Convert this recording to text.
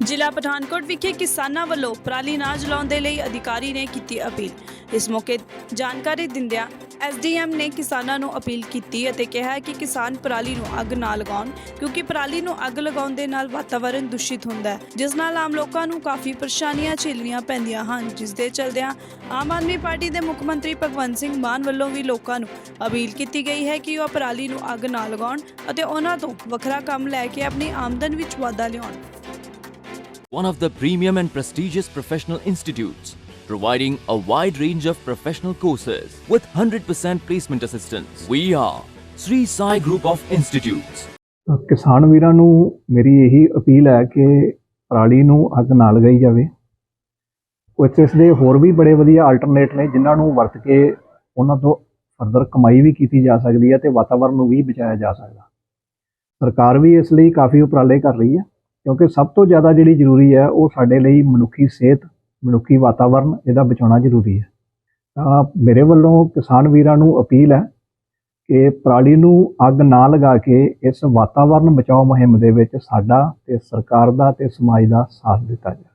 ਜ਼ਿਲ੍ਹਾ ਪਠਾਨਕੋਟ ਵਿਖੇ ਕਿਸਾਨਾਂ ਵੱਲੋਂ ਪਰਾਲੀ ਨਾ ਜਲਾਉਣ ਦੇ ਲਈ ਅਧਿਕਾਰੀ ਨੇ ਕੀਤੀ ਅਪੀਲ। ਇਸ ਮੌਕੇ ਜਾਣਕਾਰੀ ਦਿੰਦਿਆਂ ਐਸਡੀਐਮ ਨੇ ਕਿਸਾਨਾਂ ਨੂੰ ਅਪੀਲ ਕੀਤੀ ਅਤੇ ਕਿਹਾ ਕਿ ਕਿਸਾਨ ਪਰਾਲੀ ਨੂੰ ਅੱਗ ਨਾ ਲਗਾਉਣ, ਕਿਉਂਕਿ ਪਰਾਲੀ ਨੂੰ ਅੱਗ ਲਗਾਉਣ ਦੇ ਨਾਲ ਵਾਤਾਵਰਣ ਦੂਸ਼ਿਤ ਹੁੰਦਾ ਹੈ, ਜਿਸ ਨਾਲ ਆਮ ਲੋਕਾਂ ਨੂੰ ਕਾਫੀ ਪਰੇਸ਼ਾਨੀਆਂ ਝੇਲਣੀਆਂ ਪੈਂਦੀਆਂ ਹਨ। ਜਿਸ ਦੇ ਚਲਦਿਆਂ ਆਮ ਆਦਮੀ ਪਾਰਟੀ ਦੇ ਮੁੱਖ ਮੰਤਰੀ ਭਗਵੰਤ ਸਿੰਘ ਮਾਨ ਵੱਲੋਂ ਵੀ ਲੋਕਾਂ ਨੂੰ ਅਪੀਲ ਕੀਤੀ ਗਈ ਹੈ ਕਿ ਉਹ ਪਰਾਲੀ ਨੂੰ ਅੱਗ ਨਾ ਲਗਾਉਣ ਅਤੇ ਉਹਨਾਂ ਤੋਂ ਵੱਖਰਾ ਕੰਮ ਲੈ ਕੇ ਆਪਣੀ ਆਮਦਨ ਵਿੱਚ ਵਾਧਾ ਲਿਆਉਣ। One of the premium and prestigious professional institutes, providing a wide range of professional courses with 100% placement assistance. We are Sri Sai Group of Institutes. ਤਾਂ ਕਿਸਾਨ ਵੀਰਾਂ ਨੂੰ ਮੇਰੀ ਇਹੀ ਅਪੀਲ ਹੈ ਕਿ ਪਰਾਲੀ ਨੂੰ ਅੱਗ ਨਾ ਲਗਾਈ ਜਾਵੇ ਕੁਝ ਇਸ ਦੇ ਹੋਰ ਵੀ ਬੜੇ ਵਧੀਆ ਆਲਟਰਨੇਟ ਨੇ ਜਿਨ੍ਹਾਂ ਨੂੰ ਵਰਤ ਕੇ ਉਹਨਾਂ ਤੋਂ ਫਰਦਰ ਕਮਾਈ ਵੀ ਕੀਤੀ ਜਾ ਸਕਦੀ ਹੈ ਤੇ ਵਾਤਾਵਰਣ ਨੂੰ ਵੀ ਬਚਾਇਆ ਜਾ ਸਕਦਾ ਸਰਕਾਰ ਵੀ ਇਸ ਲਈ ਕਾਫੀ ਉਪਰਾਲੇ ਕਰ ਰਹੀ ਹੈ ਕਿਉਂਕਿ ਸਭ ਤੋਂ ਜ਼ਿਆਦਾ ਜਿਹੜੀ ਜ਼ਰੂਰੀ ਹੈ, ਉਹ ਸਾਡੇ ਲਈ ਮਨੁੱਖੀ ਸਿਹਤ, ਮਨੁੱਖੀ ਵਾਤਾਵਰਣ ਇਹਦਾ ਬਚਾਉਣਾ ਜ਼ਰੂਰੀ ਹੈ। ਤਾਂ ਮੇਰੇ ਵੱਲੋਂ ਕਿਸਾਨ ਵੀਰਾਂ ਨੂੰ ਅਪੀਲ ਹੈ ਕਿ ਪਰਾਲੀ ਨੂੰ ਅੱਗ ਨਾ ਲਗਾ ਕੇ ਇਸ ਵਾਤਾਵਰਣ ਬਚਾਓ ਮੁਹਿੰਮ ਦੇ ਵਿੱਚ ਸਾਡਾ ਤੇ ਸਰਕਾਰ ਦਾ ਤੇ ਸਮਾਜ ਦਾ ਸਾਥ ਦਿੱਤਾ ਜਾਵੇ।